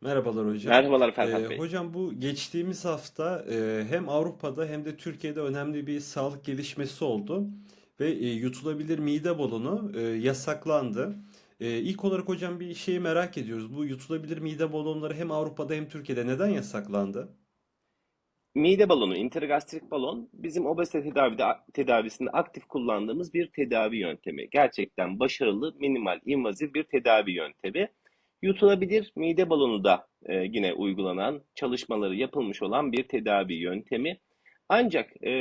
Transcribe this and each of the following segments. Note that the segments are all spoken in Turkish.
Merhabalar hocam. Merhabalar Ee, Ferhat Bey. hocam bu geçtiğimiz hafta e, hem Avrupa'da hem de Türkiye'de önemli bir sağlık gelişmesi oldu ve e, yutulabilir mide balonu e, yasaklandı. E, ilk olarak hocam bir şeyi merak ediyoruz. Bu yutulabilir mide balonları hem Avrupa'da hem Türkiye'de neden yasaklandı? Mide balonu, intragastrik balon bizim obezite tedavide, tedavisinde aktif kullandığımız bir tedavi yöntemi. Gerçekten başarılı, minimal, invazif bir tedavi yöntemi. Yutulabilir mide balonu da e, yine uygulanan, çalışmaları yapılmış olan bir tedavi yöntemi. Ancak e,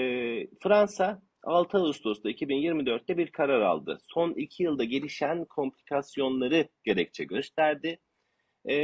Fransa 6 Ağustos'ta 2024'te bir karar aldı. Son 2 yılda gelişen komplikasyonları gerekçe gösterdi. E,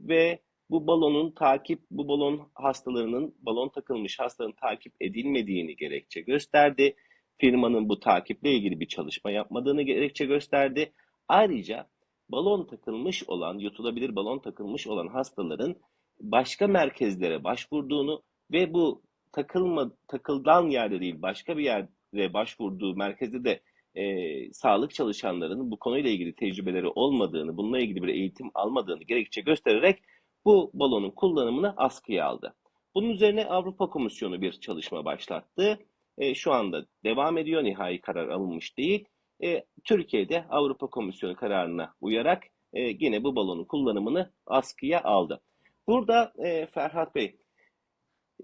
ve bu balonun takip, bu balon hastalarının, balon takılmış hastaların takip edilmediğini gerekçe gösterdi. Firmanın bu takiple ilgili bir çalışma yapmadığını gerekçe gösterdi. Ayrıca balon takılmış olan, yutulabilir balon takılmış olan hastaların başka merkezlere başvurduğunu ve bu takılma, takıldan yerde değil başka bir yerde başvurduğu merkezde de e, sağlık çalışanlarının bu konuyla ilgili tecrübeleri olmadığını, bununla ilgili bir eğitim almadığını gerekçe göstererek bu balonun kullanımını askıya aldı. Bunun üzerine Avrupa Komisyonu bir çalışma başlattı. E, şu anda devam ediyor, nihai karar alınmış değil. E, Türkiye'de Avrupa Komisyonu kararına uyarak e, yine bu balonun kullanımını askıya aldı. Burada e, Ferhat Bey,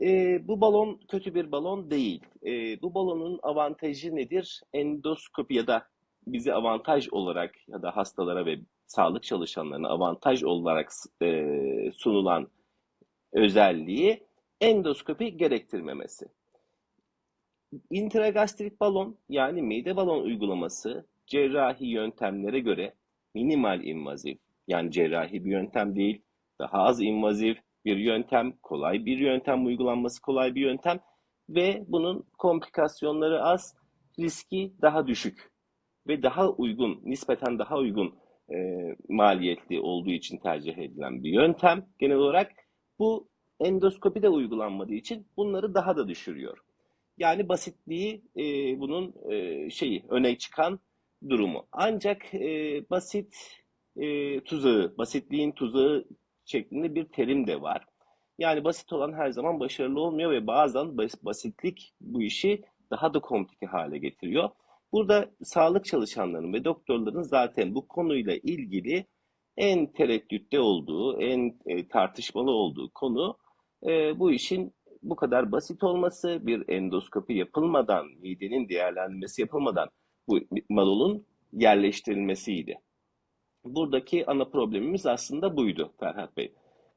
e, bu balon kötü bir balon değil. E, bu balonun avantajı nedir? Endoskopi ya da bize avantaj olarak ya da hastalara ve sağlık çalışanlarına avantaj olarak e, sunulan özelliği endoskopi gerektirmemesi. Intragastrik balon yani mide balon uygulaması cerrahi yöntemlere göre minimal invazif yani cerrahi bir yöntem değil, daha az invazif bir yöntem, kolay bir yöntem uygulanması kolay bir yöntem ve bunun komplikasyonları az, riski daha düşük ve daha uygun, nispeten daha uygun e, maliyetli olduğu için tercih edilen bir yöntem. Genel olarak bu endoskopi de uygulanmadığı için bunları daha da düşürüyor. Yani basitliği e, bunun e, şeyi öne çıkan durumu. Ancak e, basit e, tuzağı, basitliğin tuzağı şeklinde bir terim de var. Yani basit olan her zaman başarılı olmuyor ve bazen basitlik bu işi daha da komplike hale getiriyor. Burada sağlık çalışanlarının ve doktorların zaten bu konuyla ilgili en tereddütte olduğu, en e, tartışmalı olduğu konu e, bu işin bu kadar basit olması, bir endoskopi yapılmadan, midenin değerlendirmesi yapılmadan bu malolun yerleştirilmesiydi. Buradaki ana problemimiz aslında buydu Ferhat Bey.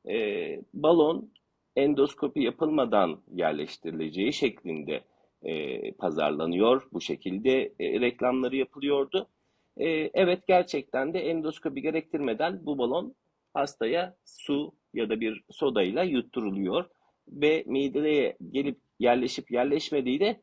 E, balon endoskopi yapılmadan yerleştirileceği şeklinde e, pazarlanıyor. Bu şekilde e, reklamları yapılıyordu. E, evet gerçekten de endoskopi gerektirmeden bu balon hastaya su ya da bir sodayla yutturuluyor ve mideye gelip yerleşip yerleşmediği de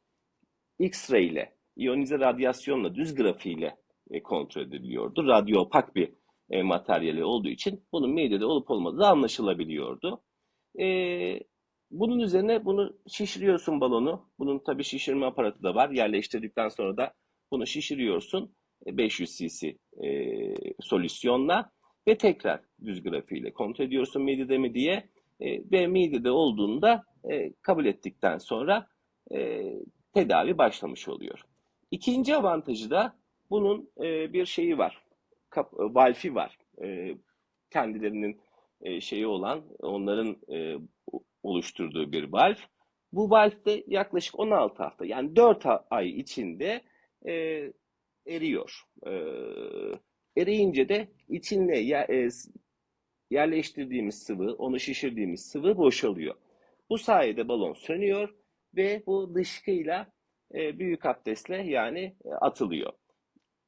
X-ray ile, iyonize radyasyonla, düz grafiğiyle e, kontrol ediliyordu. Radyo opak bir e, materyali olduğu için bunun midede olup olmadığı anlaşılabiliyordu. E, bunun üzerine bunu şişiriyorsun balonu. Bunun tabii şişirme aparatı da var. Yerleştirdikten sonra da bunu şişiriyorsun 500 cc e, solüsyonla ve tekrar düz grafiğiyle kontrol ediyorsun midede mi diye e, ve midede olduğunda e, kabul ettikten sonra e, tedavi başlamış oluyor. İkinci avantajı da bunun e, bir şeyi var. Valfi var. E, kendilerinin e, şeyi olan onların e, oluşturduğu bir valf. Bu valf de yaklaşık 16 hafta yani 4 ay içinde e, eriyor. E, eriyince de içinde e, yerleştirdiğimiz sıvı, onu şişirdiğimiz sıvı boşalıyor. Bu sayede balon sönüyor ve bu dışkıyla e, büyük abdestle yani e, atılıyor.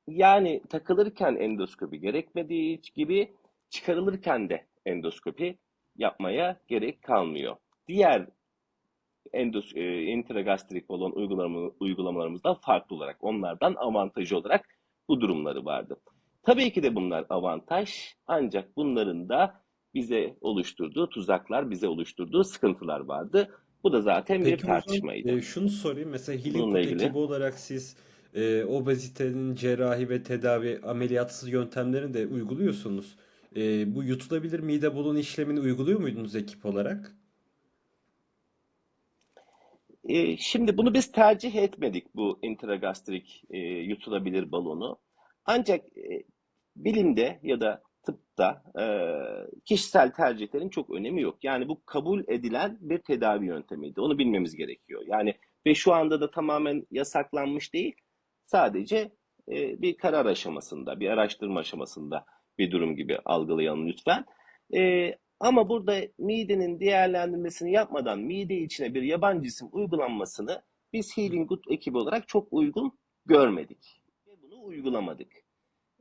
Yani takılırken endoskopi gerekmediği gibi çıkarılırken de endoskopi yapmaya gerek kalmıyor. Diğer endos, e, intragastrik balon uygulama, uygulamalarımızdan farklı olarak onlardan avantajı olarak bu durumları vardı. Tabii ki de bunlar avantaj ancak bunların da bize oluşturduğu tuzaklar, bize oluşturduğu sıkıntılar vardı. Bu da zaten bir Peki hocam tartışmaydı. e, şunu sorayım. Mesela ilgili. ekibi olarak siz e, obezitenin cerrahi ve tedavi ameliyatsız yöntemlerini de uyguluyorsunuz. e, bu yutulabilir mide balonu işlemini uyguluyor muydunuz ekip olarak? E, şimdi bunu biz tercih etmedik bu intragastrik e, yutulabilir balonu. Ancak e, bilimde ya da tıpta e, kişisel tercihlerin çok önemi yok. Yani bu kabul edilen bir tedavi yöntemiydi. Onu bilmemiz gerekiyor. Yani ve şu anda da tamamen yasaklanmış değil. Sadece e, bir karar aşamasında, bir araştırma aşamasında bir durum gibi algılayalım lütfen. E, ama burada midenin değerlendirmesini yapmadan mide içine bir yabancı cisim uygulanmasını biz Healing Good ekibi olarak çok uygun görmedik. Ve bunu uygulamadık.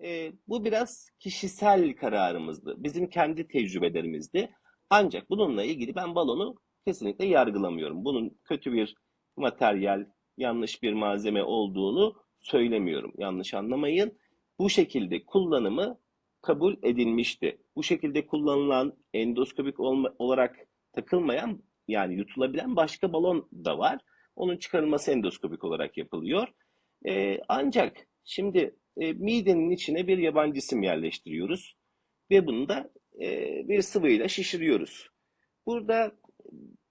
E, bu biraz kişisel kararımızdı. Bizim kendi tecrübelerimizdi. Ancak bununla ilgili ben balonu kesinlikle yargılamıyorum. Bunun kötü bir materyal, yanlış bir malzeme olduğunu söylemiyorum. Yanlış anlamayın. Bu şekilde kullanımı kabul edilmişti. Bu şekilde kullanılan endoskopik olma, olarak takılmayan yani yutulabilen başka balon da var. Onun çıkarılması endoskopik olarak yapılıyor. Ee, ancak şimdi e, midenin içine bir yabancı cisim yerleştiriyoruz ve bunu da e, bir sıvıyla şişiriyoruz. Burada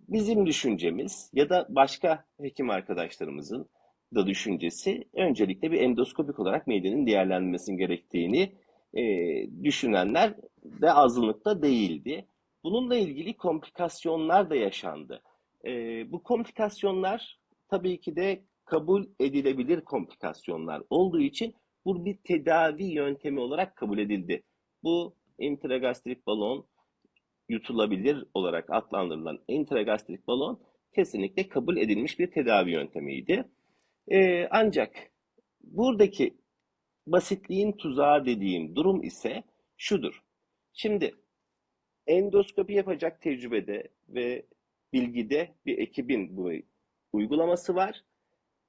bizim düşüncemiz ya da başka hekim arkadaşlarımızın da düşüncesi öncelikle bir endoskopik olarak midenin değerlendirilmesinin gerektiğini e, düşünenler de azınlıkta değildi. Bununla ilgili komplikasyonlar da yaşandı. E, bu komplikasyonlar tabii ki de kabul edilebilir komplikasyonlar olduğu için bu bir tedavi yöntemi olarak kabul edildi. Bu intragastrik balon yutulabilir olarak adlandırılan intragastrik balon kesinlikle kabul edilmiş bir tedavi yöntemiydi. Ee, ancak buradaki basitliğin tuzağı dediğim durum ise şudur. Şimdi endoskopi yapacak tecrübede ve bilgide bir ekibin bu uygulaması var.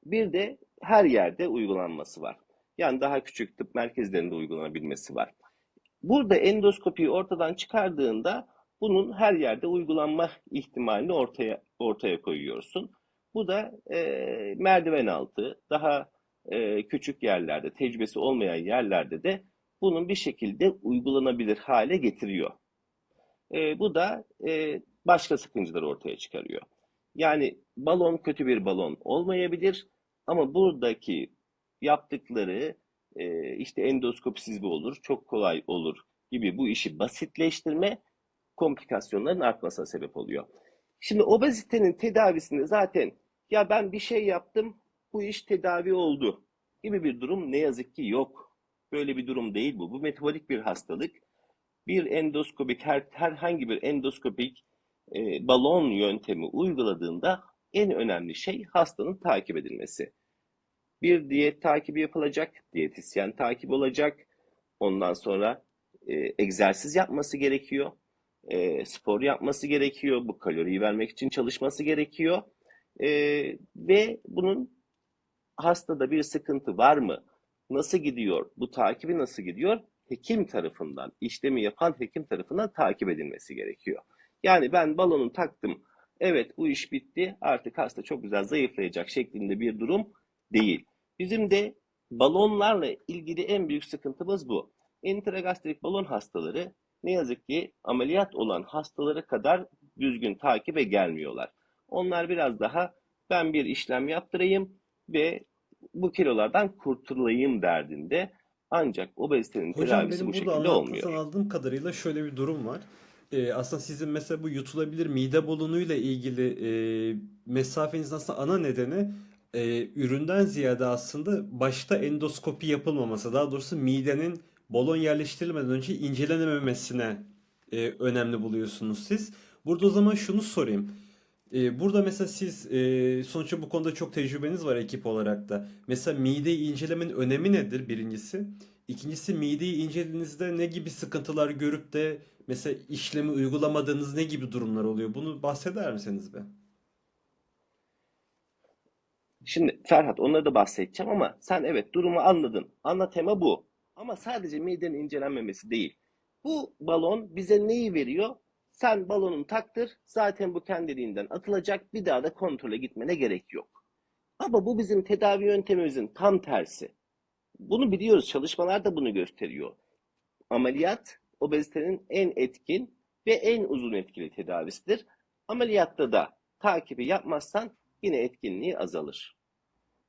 Bir de her yerde uygulanması var. Yani daha küçük tıp merkezlerinde uygulanabilmesi var. Burada endoskopiyi ortadan çıkardığında bunun her yerde uygulanma ihtimalini ortaya ortaya koyuyorsun. Bu da e, merdiven altı, daha e, küçük yerlerde, tecrübesi olmayan yerlerde de bunun bir şekilde uygulanabilir hale getiriyor. E, bu da e, başka sıkıntıları ortaya çıkarıyor. Yani balon kötü bir balon olmayabilir ama buradaki yaptıkları e, işte endoskopisiz mi olur, çok kolay olur gibi bu işi basitleştirme komplikasyonların artmasına sebep oluyor. Şimdi obezitenin tedavisinde zaten ya ben bir şey yaptım, bu iş tedavi oldu gibi bir durum ne yazık ki yok. Böyle bir durum değil bu. Bu metabolik bir hastalık. Bir endoskopik, her, herhangi bir endoskopik e, balon yöntemi uyguladığında en önemli şey hastanın takip edilmesi. Bir diyet takibi yapılacak, diyetisyen takibi olacak. Ondan sonra e, egzersiz yapması gerekiyor. E, spor yapması gerekiyor. Bu kaloriyi vermek için çalışması gerekiyor. E, ve bunun hastada bir sıkıntı var mı? Nasıl gidiyor? Bu takibi nasıl gidiyor? Hekim tarafından, işlemi yapan hekim tarafından takip edilmesi gerekiyor. Yani ben balonu taktım. Evet bu iş bitti. Artık hasta çok güzel zayıflayacak şeklinde bir durum değil. Bizim de balonlarla ilgili en büyük sıkıntımız bu. Intragastrik balon hastaları ne yazık ki ameliyat olan hastalara kadar düzgün takibe gelmiyorlar. Onlar biraz daha ben bir işlem yaptırayım ve bu kilolardan kurtulayım derdinde. Ancak obezitenin Hocam tedavisi benim bu şekilde olmuyor. anlattıktan aldığım kadarıyla şöyle bir durum var. Ee, aslında sizin mesela bu yutulabilir mide balonuyla ilgili e, mesafenizin aslında ana nedeni e, üründen ziyade aslında başta endoskopi yapılmaması, daha doğrusu midenin balon yerleştirilmeden önce incelenememesine e, önemli buluyorsunuz siz. Burada o zaman şunu sorayım. E, burada mesela siz e, sonuçta bu konuda çok tecrübeniz var ekip olarak da. Mesela mideyi incelemenin önemi nedir birincisi? İkincisi mideyi incelediğinizde ne gibi sıkıntılar görüp de mesela işlemi uygulamadığınız ne gibi durumlar oluyor? Bunu bahseder misiniz be? Şimdi Ferhat onları da bahsedeceğim ama sen evet durumu anladın. Ana tema bu. Ama sadece midenin incelenmemesi değil. Bu balon bize neyi veriyor? Sen balonun taktır. Zaten bu kendiliğinden atılacak. Bir daha da kontrole gitmene gerek yok. Ama bu bizim tedavi yöntemimizin tam tersi. Bunu biliyoruz. Çalışmalar da bunu gösteriyor. Ameliyat obezitenin en etkin ve en uzun etkili tedavisidir. Ameliyatta da takibi yapmazsan yine etkinliği azalır.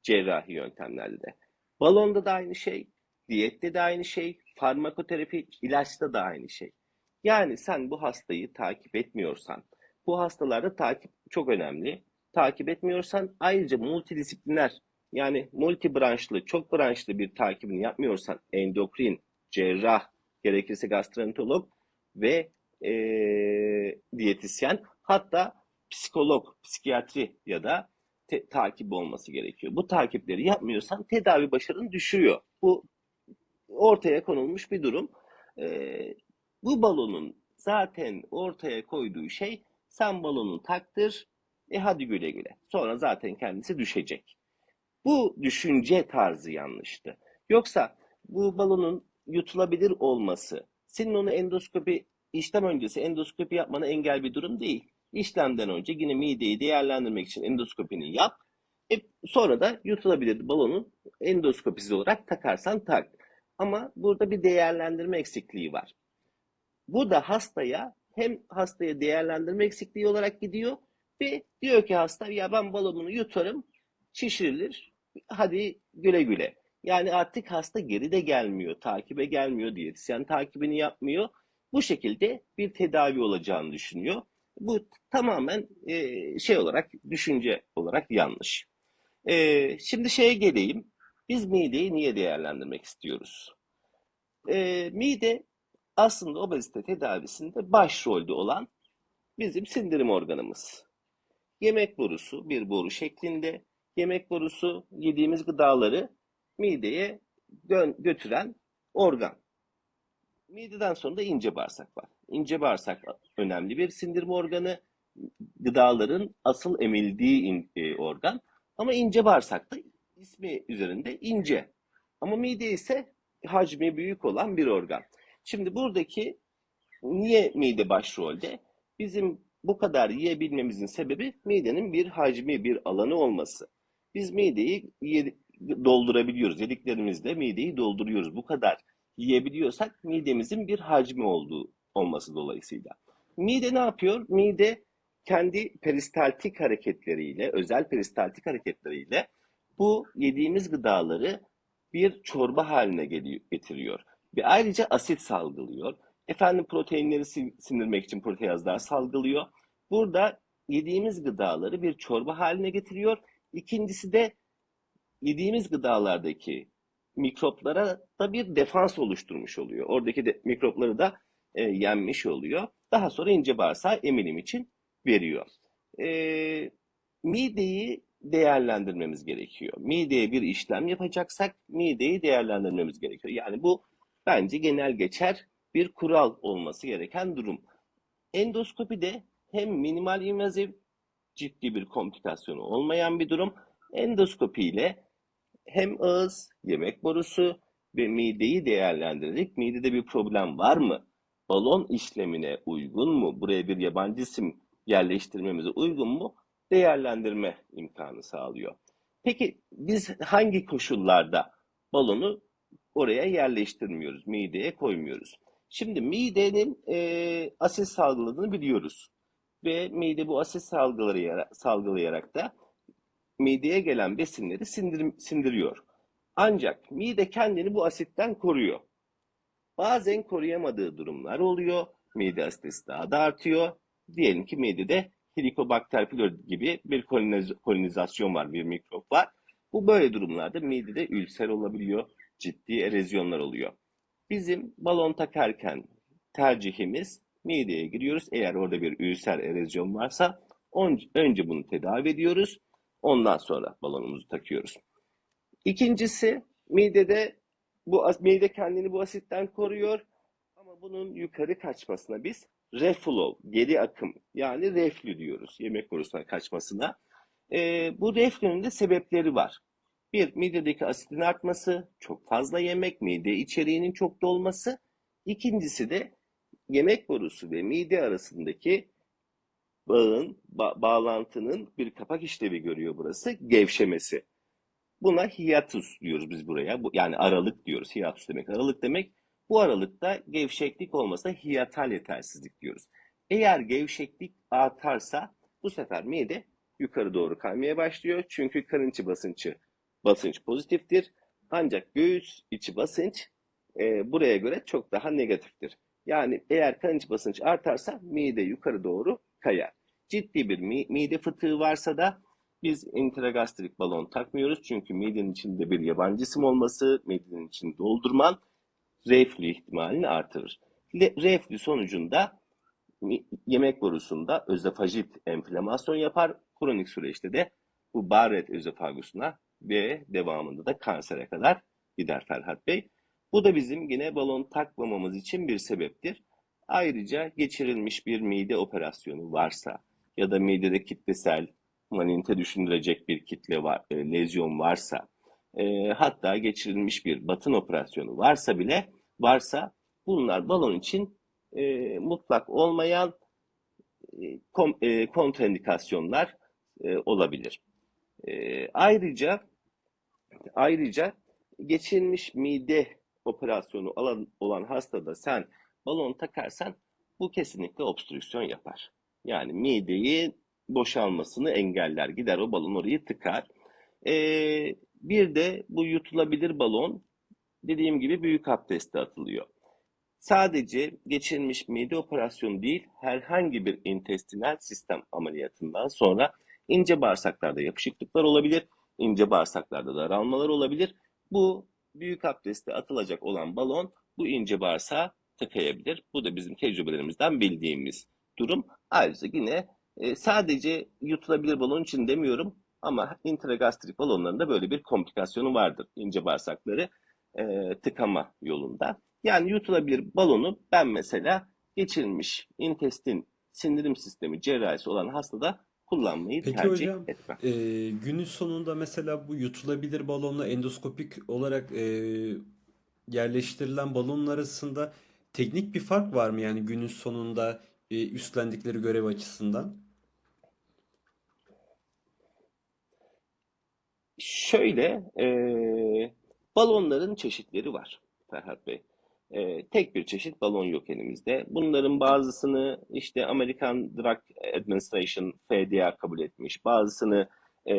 Cerrahi yöntemlerde de. Balonda da aynı şey, diyette de aynı şey, farmakoterapi, ilaçta da aynı şey. Yani sen bu hastayı takip etmiyorsan, bu hastalarda takip çok önemli. Takip etmiyorsan ayrıca multidisipliner yani multi branşlı, çok branşlı bir takibini yapmıyorsan endokrin, cerrah, gerekirse gastroenterolog ve eee, diyetisyen hatta psikolog, psikiyatri ya da te- takip olması gerekiyor. Bu takipleri yapmıyorsan tedavi başarını düşürüyor. Bu ortaya konulmuş bir durum. Ee, bu balonun zaten ortaya koyduğu şey sen balonu taktır, e hadi güle güle. Sonra zaten kendisi düşecek. Bu düşünce tarzı yanlıştı. Yoksa bu balonun yutulabilir olması, senin onu endoskopi, işlem öncesi endoskopi yapmana engel bir durum değil. İşlemden önce yine mideyi değerlendirmek için endoskopini yap. E, sonra da yutulabilir balonu endoskopisi olarak takarsan tak. Ama burada bir değerlendirme eksikliği var. Bu da hastaya hem hastaya değerlendirme eksikliği olarak gidiyor ve diyor ki hasta ya ben balonumu yutarım, şişirilir, hadi güle güle. Yani artık hasta geri de gelmiyor, takibe gelmiyor, diyetisyen takibini yapmıyor. Bu şekilde bir tedavi olacağını düşünüyor. Bu tamamen e, şey olarak, düşünce olarak yanlış. E, şimdi şeye geleyim. Biz mideyi niye değerlendirmek istiyoruz? E, mide aslında obezite tedavisinde başrolde olan bizim sindirim organımız. Yemek borusu bir boru şeklinde. Yemek borusu yediğimiz gıdaları mideye gö- götüren organ. Mideden sonra da ince bağırsak var. İnce bağırsak önemli bir sindirim organı. Gıdaların asıl emildiği in- e, organ. Ama ince bağırsak da ismi üzerinde ince. Ama mide ise hacmi büyük olan bir organ. Şimdi buradaki niye mide başrolde? Bizim bu kadar yiyebilmemizin sebebi midenin bir hacmi, bir alanı olması. Biz mideyi doldurabiliyoruz. Yediklerimizle mideyi dolduruyoruz. Bu kadar yiyebiliyorsak midemizin bir hacmi olduğu olması dolayısıyla. Mide ne yapıyor? Mide kendi peristaltik hareketleriyle, özel peristaltik hareketleriyle bu yediğimiz gıdaları bir çorba haline getiriyor. Ve ayrıca asit salgılıyor. Efendim proteinleri sin- sindirmek için proteazlar salgılıyor. Burada yediğimiz gıdaları bir çorba haline getiriyor. İkincisi de yediğimiz gıdalardaki mikroplara da bir defans oluşturmuş oluyor. Oradaki de, mikropları da e, yenmiş oluyor. Daha sonra ince bağırsağı emilim için veriyor. E, mideyi değerlendirmemiz gerekiyor. Mideye bir işlem yapacaksak mideyi değerlendirmemiz gerekiyor. Yani bu bence genel geçer bir kural olması gereken durum. Endoskopide hem minimal invaziv ciddi bir komplikasyonu olmayan bir durum. Endoskopi ile hem ağız, yemek borusu ve mideyi değerlendirerek midede bir problem var mı? Balon işlemine uygun mu? Buraya bir yabancı isim yerleştirmemize uygun mu? Değerlendirme imkanı sağlıyor. Peki biz hangi koşullarda balonu oraya yerleştirmiyoruz, mideye koymuyoruz? Şimdi midenin e, asit salgıladığını biliyoruz. Ve mide bu asit salgılayarak, salgılayarak da mideye gelen besinleri sindir, sindiriyor. Ancak mide kendini bu asitten koruyor. Bazen koruyamadığı durumlar oluyor. Mide asitesi daha da artıyor. Diyelim ki midede Helicobacter pylori gibi bir koloniz- kolonizasyon var, bir mikrop var. Bu böyle durumlarda midede ülser olabiliyor, ciddi erozyonlar oluyor. Bizim balon takarken tercihimiz mideye giriyoruz. Eğer orada bir ülser erozyon varsa önce bunu tedavi ediyoruz. Ondan sonra balonumuzu takıyoruz. İkincisi midede bu mide kendini bu asitten koruyor ama bunun yukarı kaçmasına biz reflow, geri akım yani reflü diyoruz yemek borusuna kaçmasına. Ee, bu reflünün de sebepleri var. Bir, midedeki asitin artması, çok fazla yemek, mide içeriğinin çok dolması. İkincisi de yemek borusu ve mide arasındaki bağın, ba- bağlantının bir kapak işlevi görüyor burası, gevşemesi. Buna hiatus diyoruz biz buraya. Bu, yani aralık diyoruz. Hiatus demek aralık demek. Bu aralıkta gevşeklik olmasa hiyatal yetersizlik diyoruz. Eğer gevşeklik artarsa bu sefer mide yukarı doğru kaymaya başlıyor. Çünkü karın içi basıncı basınç pozitiftir. Ancak göğüs içi basınç e, buraya göre çok daha negatiftir. Yani eğer karın içi basınç artarsa mide yukarı doğru kayar. Ciddi bir mi- mide fıtığı varsa da biz intragastrik balon takmıyoruz. Çünkü midenin içinde bir yabancı cisim olması, midenin içini doldurman reflü ihtimalini artırır. Reflü sonucunda yemek borusunda özofajit enflamasyon yapar. Kronik süreçte de bu Barrett özofagusuna ve devamında da kansere kadar gider Ferhat Bey. Bu da bizim yine balon takmamamız için bir sebeptir. Ayrıca geçirilmiş bir mide operasyonu varsa ya da midede kitlesel maninte düşündürecek bir kitle var, e, lezyon varsa, e, hatta geçirilmiş bir batın operasyonu varsa bile varsa bunlar balon için e, mutlak olmayan e, e, kontraindikasyonlar e, olabilir. E, ayrıca ayrıca geçirilmiş mide operasyonu alan, olan hastada sen balon takarsan bu kesinlikle obstrüksiyon yapar. Yani mideyi boşalmasını engeller. Gider o balon orayı tıkar. Ee, bir de bu yutulabilir balon dediğim gibi büyük abdeste atılıyor. Sadece geçirilmiş mide operasyonu değil, herhangi bir intestinal sistem ameliyatından sonra ince bağırsaklarda yapışıklıklar olabilir, ince bağırsaklarda daralmalar olabilir. Bu büyük abdeste atılacak olan balon bu ince bağırsağı tıkayabilir. Bu da bizim tecrübelerimizden bildiğimiz durum. Ayrıca yine e, sadece yutulabilir balon için demiyorum ama intragastrik balonlarında böyle bir komplikasyonu vardır. İnce bağırsakları e, tıkama yolunda. Yani yutulabilir balonu ben mesela geçirilmiş intestin sindirim sistemi cerrahisi olan hastada kullanmayı Peki tercih hocam, etmem. e, günün sonunda mesela bu yutulabilir balonla endoskopik olarak e, yerleştirilen balonun arasında teknik bir fark var mı yani günün sonunda e, üstlendikleri görev açısından? Şöyle, e, balonların çeşitleri var Ferhat Bey. E, tek bir çeşit balon yok elimizde. Bunların bazısını işte American Drug Administration FDA kabul etmiş, bazısını e,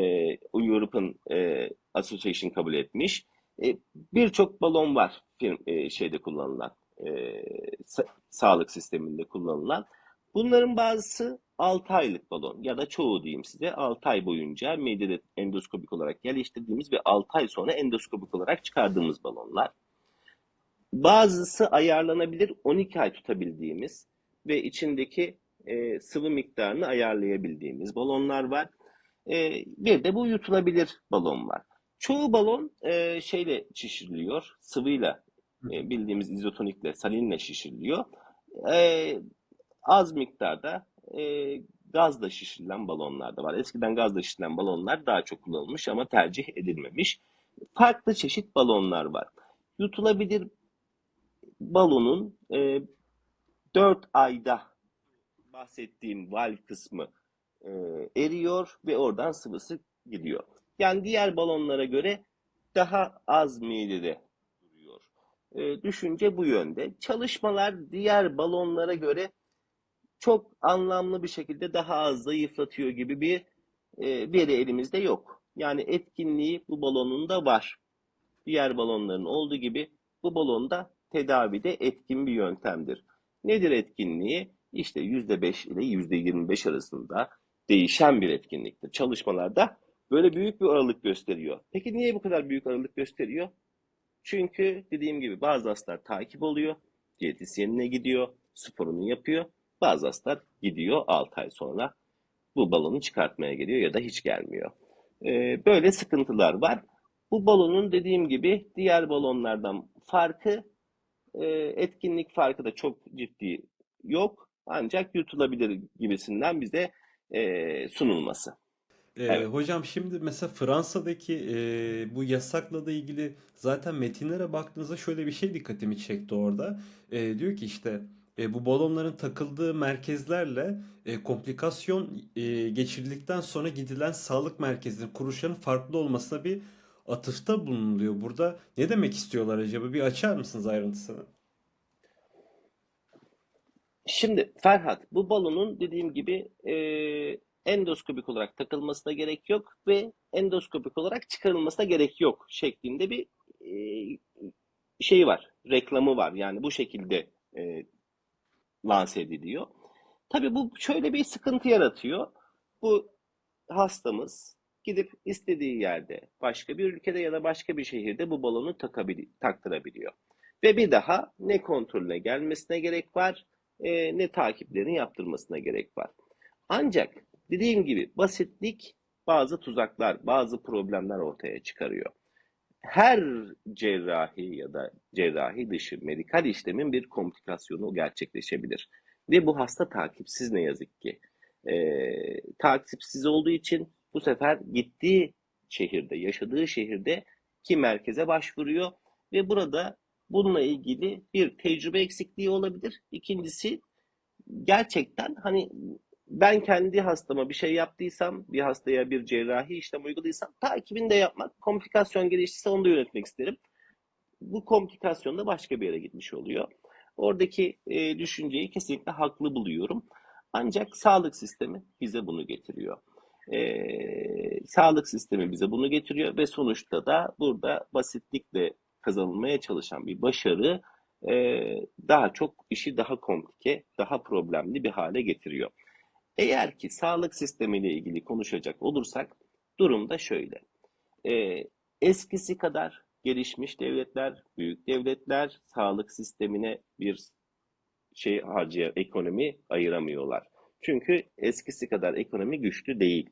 European e, Association kabul etmiş. E, birçok balon var firm, e, şeyde kullanılan, e, sa- sağlık sisteminde kullanılan. Bunların bazısı 6 aylık balon ya da çoğu diyeyim size 6 ay boyunca midede endoskopik olarak geliştirdiğimiz ve 6 ay sonra endoskopik olarak çıkardığımız balonlar. Bazısı ayarlanabilir 12 ay tutabildiğimiz ve içindeki e, sıvı miktarını ayarlayabildiğimiz balonlar var. E, bir de bu yutulabilir balon var. Çoğu balon e, şeyle şişiriliyor, sıvıyla e, bildiğimiz izotonikle, salinle şişiriliyor. E, az miktarda e, gazla şişirilen balonlar da var. Eskiden gazla şişirilen balonlar daha çok kullanılmış ama tercih edilmemiş. Farklı çeşit balonlar var. Yutulabilir balonun e, 4 ayda bahsettiğim valv kısmı e, eriyor ve oradan sıvısı gidiyor. Yani diğer balonlara göre daha az midede. E, düşünce bu yönde. Çalışmalar diğer balonlara göre çok anlamlı bir şekilde daha az zayıflatıyor gibi bir e, veri elimizde yok. Yani etkinliği bu balonun da var. Diğer balonların olduğu gibi bu balonda tedavide etkin bir yöntemdir. Nedir etkinliği? İşte %5 ile %25 arasında değişen bir etkinliktir. Çalışmalarda böyle büyük bir aralık gösteriyor. Peki niye bu kadar büyük aralık gösteriyor? Çünkü dediğim gibi bazı hastalar takip oluyor, diyetisyenine gidiyor, sporunu yapıyor. Bazı hastalar gidiyor 6 ay sonra bu balonu çıkartmaya geliyor ya da hiç gelmiyor. Ee, böyle sıkıntılar var. Bu balonun dediğim gibi diğer balonlardan farkı, e, etkinlik farkı da çok ciddi yok. Ancak yutulabilir gibisinden bize e, sunulması. Ee, Evet. hocam şimdi mesela Fransa'daki e, bu yasakla da ilgili zaten metinlere baktığınızda şöyle bir şey dikkatimi çekti orada. E, diyor ki işte e, bu balonların takıldığı merkezlerle e, komplikasyon e, geçirildikten sonra gidilen sağlık merkezinin kuruluşlarının farklı olmasına bir atıfta bulunuluyor. Burada ne demek istiyorlar acaba? Bir açar mısınız ayrıntısını? Şimdi Ferhat, bu balonun dediğim gibi e, endoskopik olarak takılmasına gerek yok ve endoskopik olarak çıkarılmasına gerek yok şeklinde bir e, şey var, reklamı var. Yani bu şekilde e, lanse ediliyor. Tabii bu şöyle bir sıkıntı yaratıyor. Bu hastamız gidip istediği yerde, başka bir ülkede ya da başka bir şehirde bu balonu takabili- taktırabiliyor. Ve bir daha ne kontrolüne gelmesine gerek var, e, ne takiplerini yaptırmasına gerek var. Ancak dediğim gibi basitlik bazı tuzaklar, bazı problemler ortaya çıkarıyor. Her cerrahi ya da cerrahi dışı medikal işlemin bir komplikasyonu gerçekleşebilir. Ve bu hasta takipsiz ne yazık ki. Ee, takipsiz olduğu için bu sefer gittiği şehirde, yaşadığı şehirde ki merkeze başvuruyor ve burada bununla ilgili bir tecrübe eksikliği olabilir. İkincisi gerçekten hani ben kendi hastama bir şey yaptıysam, bir hastaya bir cerrahi işlem uyguladıysam takibini de yapmak, komplikasyon gelişirse onu da yönetmek isterim. Bu komplikasyon da başka bir yere gitmiş oluyor. Oradaki e, düşünceyi kesinlikle haklı buluyorum. Ancak sağlık sistemi bize bunu getiriyor. E, sağlık sistemi bize bunu getiriyor ve sonuçta da burada basitlikle kazanılmaya çalışan bir başarı e, daha çok işi daha komplike, daha problemli bir hale getiriyor. Eğer ki sağlık sistemiyle ilgili konuşacak olursak durum da şöyle. Ee, eskisi kadar gelişmiş devletler, büyük devletler sağlık sistemine bir şey harcaya ekonomi ayıramıyorlar. Çünkü eskisi kadar ekonomi güçlü değil.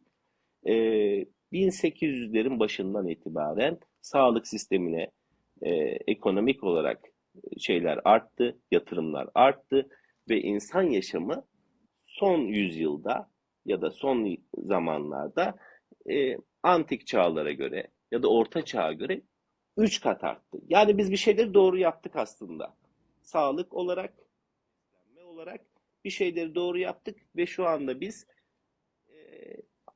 Ee, 1800'lerin başından itibaren sağlık sistemine e, ekonomik olarak şeyler arttı, yatırımlar arttı ve insan yaşamı son yüzyılda ya da son zamanlarda e, antik çağlara göre ya da orta çağa göre 3 kat arttı. Yani biz bir şeyleri doğru yaptık aslında. Sağlık olarak, beslenme olarak bir şeyleri doğru yaptık ve şu anda biz e,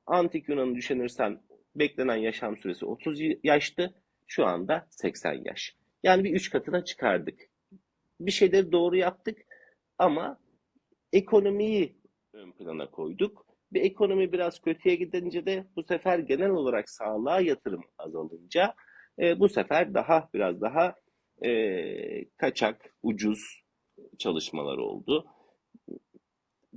antik Yunan'ı düşünürsen beklenen yaşam süresi 30 yaştı. Şu anda 80 yaş. Yani bir 3 katına çıkardık. Bir şeyleri doğru yaptık ama ekonomiyi ön plana koyduk. Bir ekonomi biraz kötüye gidince de bu sefer genel olarak sağlığa yatırım azalınca e, bu sefer daha biraz daha e, kaçak, ucuz çalışmalar oldu.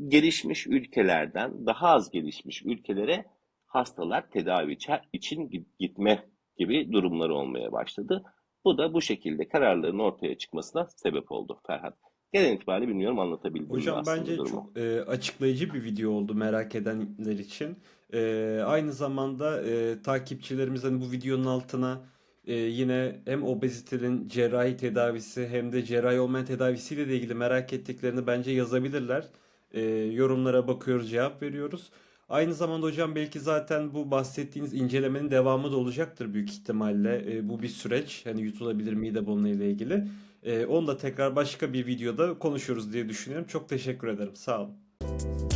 Gelişmiş ülkelerden daha az gelişmiş ülkelere hastalar tedavi için gitme gibi durumlar olmaya başladı. Bu da bu şekilde kararların ortaya çıkmasına sebep oldu Ferhat. Genel itibariyle bilmiyorum anlatabildim mi Hocam aslında bence durumu. çok e, açıklayıcı bir video oldu merak edenler için. E, aynı zamanda e, takipçilerimiz hani bu videonun altına e, yine hem obezitenin cerrahi tedavisi hem de cerrahi olmayan tedavisiyle de ilgili merak ettiklerini bence yazabilirler. E, yorumlara bakıyoruz, cevap veriyoruz. Aynı zamanda hocam belki zaten bu bahsettiğiniz incelemenin devamı da olacaktır büyük ihtimalle. E, bu bir süreç. Hani yutulabilir mide balonu ile ilgili. Ee, onu da tekrar başka bir videoda konuşuruz diye düşünüyorum. Çok teşekkür ederim. Sağ olun.